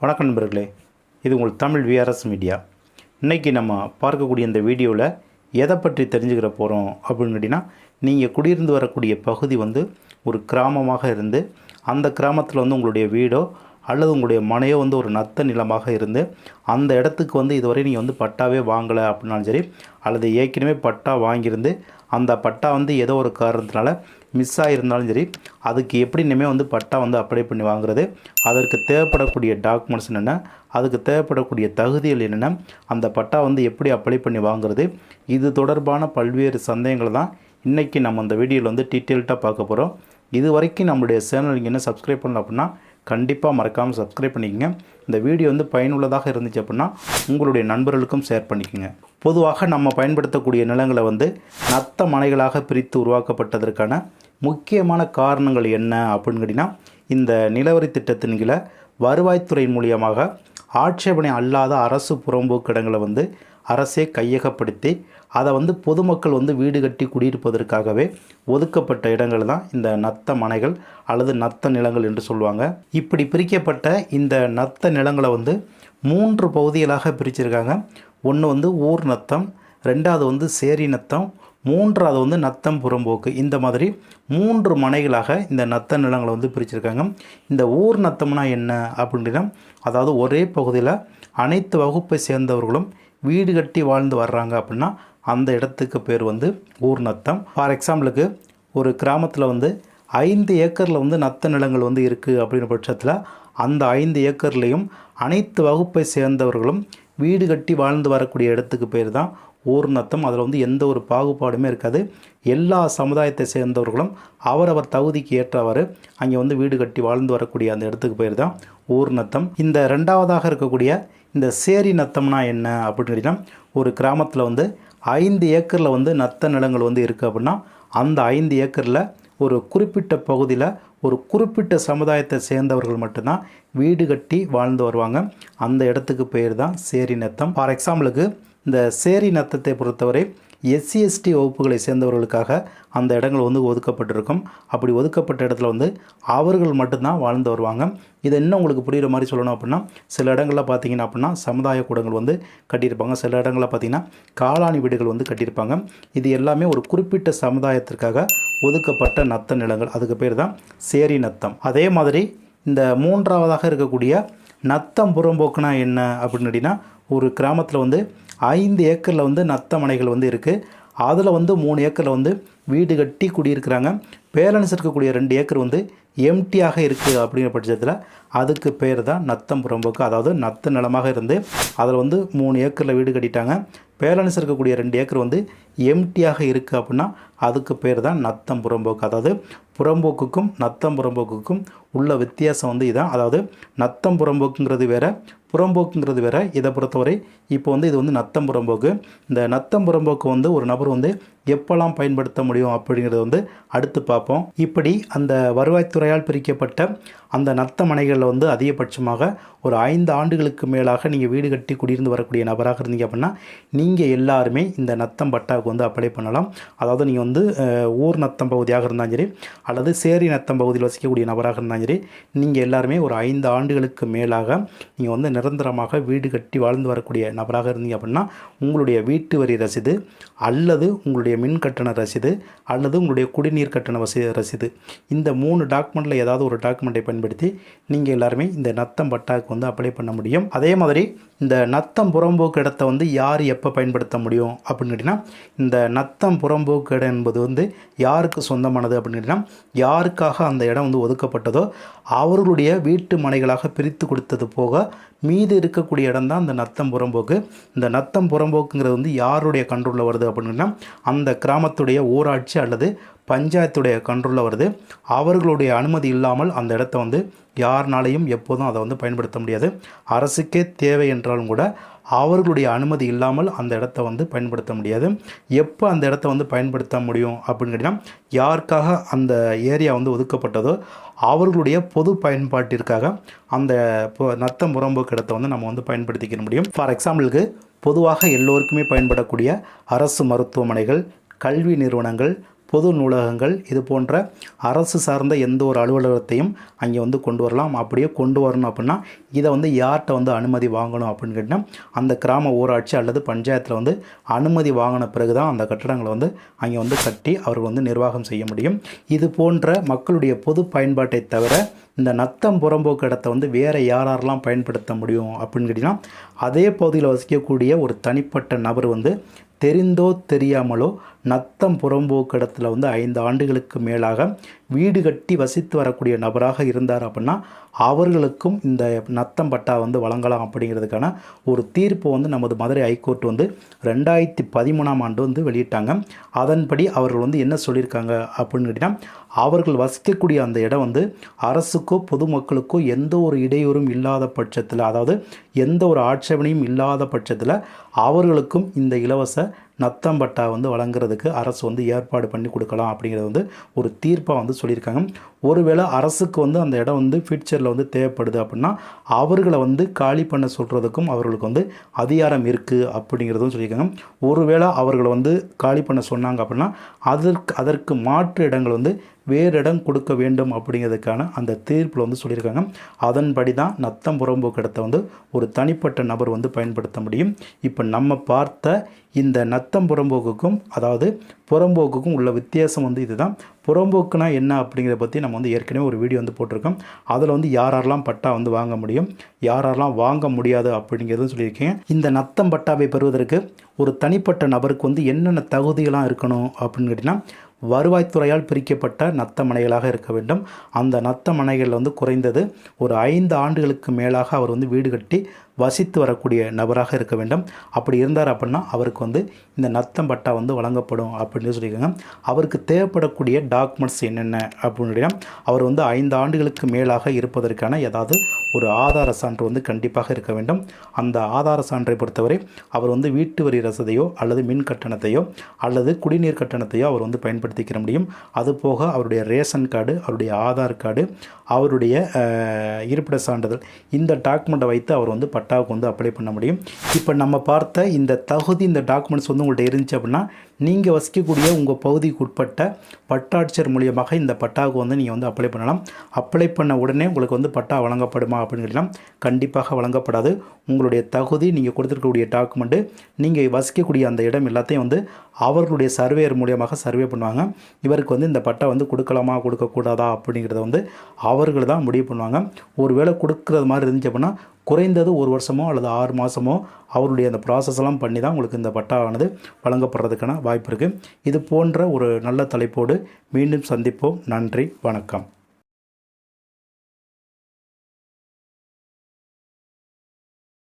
வணக்கம் நண்பர்களே இது உங்கள் தமிழ் விஆர்எஸ் மீடியா இன்றைக்கி நம்ம பார்க்கக்கூடிய இந்த வீடியோவில் எதை பற்றி தெரிஞ்சுக்கிற போகிறோம் அப்படின்னு கேட்டிங்கன்னா நீங்கள் குடியிருந்து வரக்கூடிய பகுதி வந்து ஒரு கிராமமாக இருந்து அந்த கிராமத்தில் வந்து உங்களுடைய வீடோ அல்லது உங்களுடைய மனையோ வந்து ஒரு நத்த நிலமாக இருந்து அந்த இடத்துக்கு வந்து இதுவரை நீங்கள் வந்து பட்டாவே வாங்கலை அப்படின்னாலும் சரி அல்லது ஏற்கனவே பட்டா வாங்கியிருந்து அந்த பட்டா வந்து ஏதோ ஒரு காரணத்தினால மிஸ் ஆகிருந்தாலும் சரி அதுக்கு எப்படி இனிமேல் வந்து பட்டா வந்து அப்ளை பண்ணி வாங்குறது அதற்கு தேவைப்படக்கூடிய டாக்குமெண்ட்ஸ் என்னென்ன அதுக்கு தேவைப்படக்கூடிய தகுதிகள் என்னென்ன அந்த பட்டா வந்து எப்படி அப்ளை பண்ணி வாங்குறது இது தொடர்பான பல்வேறு சந்தேகங்களை தான் இன்றைக்கி நம்ம அந்த வீடியோவில் வந்து டீட்டெயில்டாக பார்க்க போகிறோம் இது வரைக்கும் நம்மளுடைய சேனல் நீங்கள் என்ன சப்ஸ்கிரைப் பண்ணல அப்படின்னா கண்டிப்பாக மறக்காமல் சப்ஸ்கிரைப் பண்ணிக்கங்க. இந்த வீடியோ வந்து பயனுள்ளதாக இருந்துச்சு அப்படின்னா உங்களுடைய நண்பர்களுக்கும் ஷேர் பண்ணிக்கோங்க. பொதுவாக நம்ம பயன்படுத்தக்கூடிய நிலங்களை வந்து நத்த மனைகளாக பிரித்து உருவாக்கப்பட்டதற்கான முக்கியமான காரணங்கள் என்ன அப்படின்னு கேட்டிங்கன்னா இந்த நிலவரி திட்டத்தின் கீழே வருவாய்த்துறை மூலியமாக ஆட்சேபனை அல்லாத அரசு புறம்போக்கு இடங்களை வந்து அரசே கையகப்படுத்தி அதை வந்து பொதுமக்கள் வந்து வீடு கட்டி குடியிருப்பதற்காகவே ஒதுக்கப்பட்ட இடங்கள் தான் இந்த நத்த மனைகள் அல்லது நத்த நிலங்கள் என்று சொல்லுவாங்க. இப்படி பிரிக்கப்பட்ட இந்த நத்த நிலங்களை வந்து மூன்று பகுதிகளாக பிரிச்சிருக்காங்க. ஒன்று வந்து ஊர் நத்தம் ரெண்டாவது வந்து சேரி நத்தம் மூன்றாவது வந்து நத்தம் புறம்போக்கு. இந்த மாதிரி மூன்று மனைகளாக இந்த நத்த நிலங்களை வந்து பிரிச்சிருக்காங்க. இந்த ஊர் நத்தம்னா என்ன அப்படின்னா அதாவது ஒரே பகுதியில் அனைத்து வகுப்பை சேர்ந்தவர்களும் வீடு கட்டி வாழ்ந்து வர்றாங்க அப்படின்னா அந்த இடத்துக்கு பேர் வந்து ஊர் நத்தம். ஃபார் எக்ஸாம்பிளுக்கு ஒரு கிராமத்தில் வந்து ஐந்து ஏக்கரில் வந்து நத்த நிலங்கள் வந்து இருக்குது அப்படின்ற பட்சத்தில் அந்த ஐந்து ஏக்கர்லேயும் அனைத்து வகுப்பை சேர்ந்தவர்களும் வீடு கட்டி வாழ்ந்து வரக்கூடிய இடத்துக்கு பேர் தான் ஊர்நத்தம் அதில் வந்து எந்த ஒரு பாகுபாடுமே இருக்காது. எல்லா சமுதாயத்தை சேர்ந்தவர்களும் அவரவர் தகுதிக்கு ஏற்றவாறு அங்கே வந்து வீடு கட்டி வாழ்ந்து வரக்கூடிய அந்த இடத்துக்கு பேர் தான் ஊர்ணத்தம் இந்த ரெண்டாவதாக இருக்கக்கூடிய இந்த சேரி நத்தம்னா என்ன அப்படின்னு கேட்டிங்கன்னா ஒரு கிராமத்தில் வந்து ஐந்து ஏக்கரில் வந்து நத்த நிலங்கள் வந்து இருக்குது அப்படின்னா அந்த ஐந்து ஏக்கரில் ஒரு குறிப்பிட்ட பகுதியில் ஒரு குறிப்பிட்ட சமுதாயத்தை சேர்ந்தவர்கள் மட்டும்தான் வீடு கட்டி வாழ்ந்து வருவாங்க. அந்த இடத்துக்கு பேர் தான் சேரி நத்தம். ஃபார் எக்ஸாம்பிளுக்கு இந்த சேரி நத்தத்தை பொறுத்தவரை எஸ்சி எஸ்டி வகுப்புகளை சேர்ந்தவர்களுக்காக அந்த இடங்கள் வந்து ஒதுக்கப்பட்டிருக்கும். அப்படி ஒதுக்கப்பட்ட இடத்துல வந்து அவர்கள் மட்டும்தான் வாழ்ந்து வருவாங்க. இதை இன்னும் உங்களுக்கு புரிகிற மாதிரி சொல்லணும் அப்படின்னா சில இடங்களில் பார்த்தீங்கன்னா அப்படின்னா சமுதாய கூடங்கள் வந்து கட்டியிருப்பாங்க. சில இடங்களில் பார்த்தீங்கன்னா காலாணி வீடுகள் வந்து கட்டியிருப்பாங்க. இது எல்லாமே ஒரு குறிப்பிட்ட சமுதாயத்திற்காக ஒதுக்கப்பட்ட நத்த நிலங்கள். அதுக்கு பேர் தான் சேரி நத்தம். அதே மாதிரி இந்த மூன்றாவதாக இருக்கக்கூடிய நத்தம் புறம்போக்குனா என்ன அப்படின்னு கேட்டிங்கன்னா ஒரு கிராமத்தில் வந்து ஐந்து ஏக்கரில் வந்து நத்த மனைகள் வந்து இருக்குது அதில் வந்து மூணு ஏக்கரில் வந்து வீடு கட்டி குடியிருக்கிறாங்க. பேலன்ஸ் இருக்கக்கூடிய ரெண்டு ஏக்கர் வந்து எம்டியாக இருக்குது அப்படிங்கிற பட்சத்தில் அதுக்கு பேர் தான் நத்தம் புறம்போக்கு. அதாவது நத்த நிலமாக இருந்து அதில் வந்து மூணு ஏக்கரில் வீடு கட்டிட்டாங்க. பேலன்ஸ் இருக்கக்கூடிய ரெண்டு ஏக்கர் வந்து எம்டியாக இருக்குது அப்படின்னா அதுக்கு பேர் தான் நத்தம் புறம்போக்கு. அதாவது புறம்போக்குக்கும் நத்தம் புறம்போக்குக்கும் உள்ள வித்தியாசம் வந்து இதான். அதாவது நத்தம் புறம்போக்குங்கிறது வேறு புறம்போக்குங்கிறது வேறு. இதை பொறுத்தவரை இப்போ வந்து இது வந்து நத்தம் புறம்போக்கு. இந்த நத்தம் புறம்போக்கு வந்து ஒரு நபர் வந்து எப்போல்லாம் பயன்படுத்த முடியும் அப்படிங்கிறத வந்து அடுத்து பார்ப்போம். இப்படி அந்த வருவாய்த்துறையால் பிரிக்கப்பட்ட அந்த நத்தமனைகளில் வந்து அதிகபட்சமாக ஒரு ஐந்து ஆண்டுகளுக்கு மேலாக நீங்கள் வீடு கட்டி குடியிருந்து வரக்கூடிய நபராக இருந்தீங்க அப்படின்னா நீங்கள் எல்லாருமே இந்த நத்தம் பட்டாவுக்கு வந்து அப்ளை பண்ணலாம். அதாவது நீங்கள் வந்து ஊர் நத்தம் பகுதியாக இருந்தாலும் சரி அல்லது சேரி நத்தம் பகுதியில் வசிக்கக்கூடிய நபராக இருந்தாலும் சரி நீங்கள் எல்லாருமே ஒரு ஐந்து ஆண்டுகளுக்கு மேலாக நீங்கள் வந்து நிரந்தரமாக வீடு கட்டி வாழ்ந்து வரக்கூடிய நபராக இருந்தீங்க அப்படின்னா உங்களுடைய வீட்டு வரி ரசீது அல்லது உங்களுடைய மின் கட்டண ரசீது அல்லது உங்களுடைய குடிநீர் கட்டண வசி ரசீது. இந்த மூணு டாக்குமெண்ட்டில் ஏதாவது ஒரு டாக்குமெண்ட்டை பயன்படுத்தி நீங்கள் எல்லாருமே இந்த நத்தம் பட்டாவுக்கு வந்து அப்ளை பண்ண முடியும். அதே மாதிரி இந்த நத்தம் புறம்போக்கு இடத்த வந்து யார் எப்போ பயன்படுத்த முடியும் அப்படின்னு கேட்டிங்கன்னா இந்த நத்தம் புறம்போக்கு இடம் என்பது வந்து யாருக்கு சொந்தமானது அப்படின்னு கேட்டிங்கன்னா யாருக்காக அந்த இடம் வந்து ஒதுக்கப்பட்டதோ அவர்களுடைய வீட்டு மனைகளாக பிரித்து கொடுத்தது போக மீது இருக்கக்கூடிய இடம் தான் இந்த நத்தம் புறம்போக்கு. இந்த நத்தம் புறம்போக்குங்கிறது வந்து யாருடைய கண்ட்ரோலில் வருது அப்படின்னா அந்த கிராமத்துடைய ஊராட்சி அல்லது பஞ்சாயத்துடைய கண்ட்ரோலில் வருது. அவர்களுடைய அனுமதி இல்லாமல் அந்த இடத்த வந்து யாருனாலையும் எப்போதும் அதை வந்து பயன்படுத்த முடியாது. அரசுக்கே தேவை என்றாலும் கூட அவர்களுடைய அனுமதி இல்லாமல் அந்த இடத்த வந்து பயன்படுத்த முடியாது. எப்போ அந்த இடத்த வந்து பயன்படுத்த முடியும் அப்படின்னு கேட்டிங்கன்னா யாருக்காக அந்த ஏரியா வந்து ஒதுக்கப்பட்டதோ அவர்களுடைய பொது பயன்பாட்டிற்காக அந்த பொ- நத்தம் இடத்த வந்து நம்ம வந்து பயன்படுத்திக்க முடியும். ஃபார் எக்ஸாம்பிளுக்கு பொதுவாக எல்லோருக்குமே பயன்படக்கூடிய அரசு மருத்துவமனைகள் கல்வி நிறுவனங்கள் பொது நூலகங்கள் இது போன்ற அரசு சார்ந்த எந்த ஒரு அலுவலகத்தையும் அங்கே வந்து கொண்டு வரலாம். அப்படியே கொண்டு வரணும் அப்படின்னா இதை வந்து யார்கிட்ட வந்து அனுமதி வாங்கணும் அப்படின்னு கேட்டிங்கன்னா அந்த கிராம ஊராட்சி அல்லது பஞ்சாயத்தில் வந்து அனுமதி வாங்கின பிறகு தான் அந்த கட்டடங்களை வந்து அங்கே வந்து கட்டி அவர்கள் வந்து நிர்வாகம் செய்ய முடியும். இது போன்ற மக்களுடைய பொது பயன்பாட்டை தவிர இந்த நத்தம் புறம்போக்கு இடத்த வந்து வேறு யாரெல்லாம் பயன்படுத்த முடியும் அப்படின்னு கேட்டிங்கன்னா அதே பகுதியில் வசிக்கக்கூடிய ஒரு தனிப்பட்ட நபர் வந்து தெரிந்தோ தெரியாமலோ நத்தம் புறம்போக்கு இடத்துல வந்து ஐந்து ஆண்டுகளுக்கு மேலாக வீடு கட்டி வசித்து வரக்கூடிய நபராக இருந்தார் அப்படின்னா அவர்களுக்கும் இந்த நத்தம் பட்டா வந்து வழங்கலாம் அப்படிங்கிறதுக்கான ஒரு தீர்ப்பு வந்து நமது மதுரை ஹைகோர்ட் வந்து ரெண்டாயிரத்தி பதிமூணாம் ஆண்டு வந்து வெளியிட்டாங்க. அதன்படி அவர்கள் வந்து என்ன சொல்லியிருக்காங்க அப்படின்னு கேட்டிங்கன்னா அவர்கள் வசிக்கக்கூடிய அந்த இடம் வந்து அரசுக்கோ பொதுமக்களுக்கோ எந்த ஒரு இடையூறும் இல்லாத பட்சத்தில் அதாவது எந்த ஒரு ஆட்சேபனையும் இல்லாத பட்சத்தில் அவர்களுக்கும் இந்த இலவச நத்தம்பட்டா வந்து வழங்குறதுக்கு அரசு வந்து ஏற்பாடு பண்ணி கொடுக்கலாம் அப்படிங்கிறது வந்து ஒரு தீர்ப்பாக வந்து சொல்லியிருக்காங்க. ஒருவேளை அரசுக்கு வந்து அந்த இடம் வந்து ஃபியூச்சரில் வந்து தேவைப்படுது அப்படின்னா அவர்களை வந்து காலி பண்ண சொல்கிறதுக்கும் அவர்களுக்கு வந்து அதிகாரம் இருக்குது அப்படிங்கிறதும் சொல்லியிருக்காங்க. ஒருவேளை அவர்களை வந்து காலி பண்ண சொன்னாங்க அப்படின்னா அதற்கு அதற்கு மாற்று இடங்கள் வந்து வேறு இடம் கொடுக்க வேண்டும் அப்படிங்கிறதுக்கான அந்த தீர்ப்பில் வந்து சொல்லியிருக்காங்க. அதன்படி தான் நத்தம் புறம்போக்கு இடத்தை வந்து ஒரு தனிப்பட்ட நபர் வந்து பயன்படுத்த முடியும். இப்போ நம்ம பார்த்த இந்த நத்தம் புறம்போக்குக்கும் அதாவது புறம்போக்குக்கும் உள்ள வித்தியாசம் வந்து இதுதான். புறம்போக்குனா என்ன அப்படிங்கிறத பற்றி நம்ம வந்து ஏற்கனவே ஒரு வீடியோ வந்து போட்டிருக்கோம். அதில் வந்து யார் யாரெல்லாம் பட்டா வந்து வாங்க முடியும் யார் யாரெல்லாம் வாங்க முடியாது அப்படிங்கிறதும் சொல்லியிருக்கேன். இந்த நத்தம் பட்டாவை பெறுவதற்கு ஒரு தனிப்பட்ட நபருக்கு வந்து என்னென்ன தகுதிகளாக இருக்கணும் அப்படின்னு கேட்டிங்கன்னா வருவாய்த்துறையால் பிரிக்கப்பட்ட நத்த மனைகளாக இருக்க வேண்டும். அந்த நத்த மனைகளில் வந்து குறைந்தது ஒரு ஐந்து ஆண்டுகளுக்கு மேலாக அவர் வந்து வீடு கட்டி வசித்து வரக்கூடிய நபராக இருக்க வேண்டும். அப்படி இருந்தார் அப்படின்னா அவருக்கு வந்து இந்த நத்தம் பட்டா வந்து வழங்கப்படும் அப்படின்னு சொல்லியிருக்காங்க. அவருக்கு தேவைப்படக்கூடிய டாக்குமெண்ட்ஸ் என்னென்ன அப்படின்னு அவர் வந்து ஐந்து ஆண்டுகளுக்கு மேலாக இருப்பதற்கான ஏதாவது ஒரு ஆதார சான்று வந்து கண்டிப்பாக இருக்க வேண்டும். அந்த ஆதார சான்றை பொறுத்தவரை அவர் வந்து வீட்டு வரி ரசதையோ அல்லது மின் கட்டணத்தையோ அல்லது குடிநீர் கட்டணத்தையோ அவர் வந்து பயன்படுத்திக்கிற முடியும். அதுபோக அவருடைய ரேஷன் கார்டு அவருடைய ஆதார் கார்டு அவருடைய இருப்பிட சான்றிதழ் இந்த டாக்குமெண்ட்டை வைத்து அவர் வந்து பட்டாவுக்கு வந்து அப்ளை பண்ண முடியும். இப்போ நம்ம பார்த்த இந்த தகுதி இந்த டாக்குமெண்ட்ஸ் வந்து உங்கள்கிட்ட இருந்துச்சு அப்படின்னா நீங்கள் வசிக்கக்கூடிய உங்கள் பகுதிக்கு உட்பட்ட பட்டாட்சியர் மூலியமாக இந்த பட்டாவுக்கு வந்து நீங்கள் வந்து அப்ளை பண்ணலாம். அப்ளை பண்ண உடனே உங்களுக்கு வந்து பட்டா வழங்கப்படுமா அப்படின்னு கேட்டலாம் கண்டிப்பாக வழங்கப்படாது. உங்களுடைய தகுதி நீங்கள் கொடுத்துருக்கக்கூடிய டாக்குமெண்ட்டு நீங்கள் வசிக்கக்கூடிய அந்த இடம் எல்லாத்தையும் வந்து அவர்களுடைய சர்வேயர் மூலியமாக சர்வே பண்ணுவாங்க. இவருக்கு வந்து இந்த பட்டா வந்து கொடுக்கலாமா கொடுக்கக்கூடாதா அப்படிங்கிறத வந்து அவர்கள் தான் முடிவு பண்ணுவாங்க. ஒருவேளை கொடுக்குறது மாதிரி இருந்துச்சு அப்படின்னா குறைந்தது ஒரு வருஷமோ அல்லது ஆறு மாதமோ அவருடைய அந்த ப்ராசஸ் எல்லாம் பண்ணி தான் உங்களுக்கு இந்த பட்டாவானது வழங்கப்படுறதுக்கான வாய்ப்பு இருக்குது இது போன்ற ஒரு நல்ல தலைப்போடு மீண்டும் சந்திப்போம். நன்றி வணக்கம்.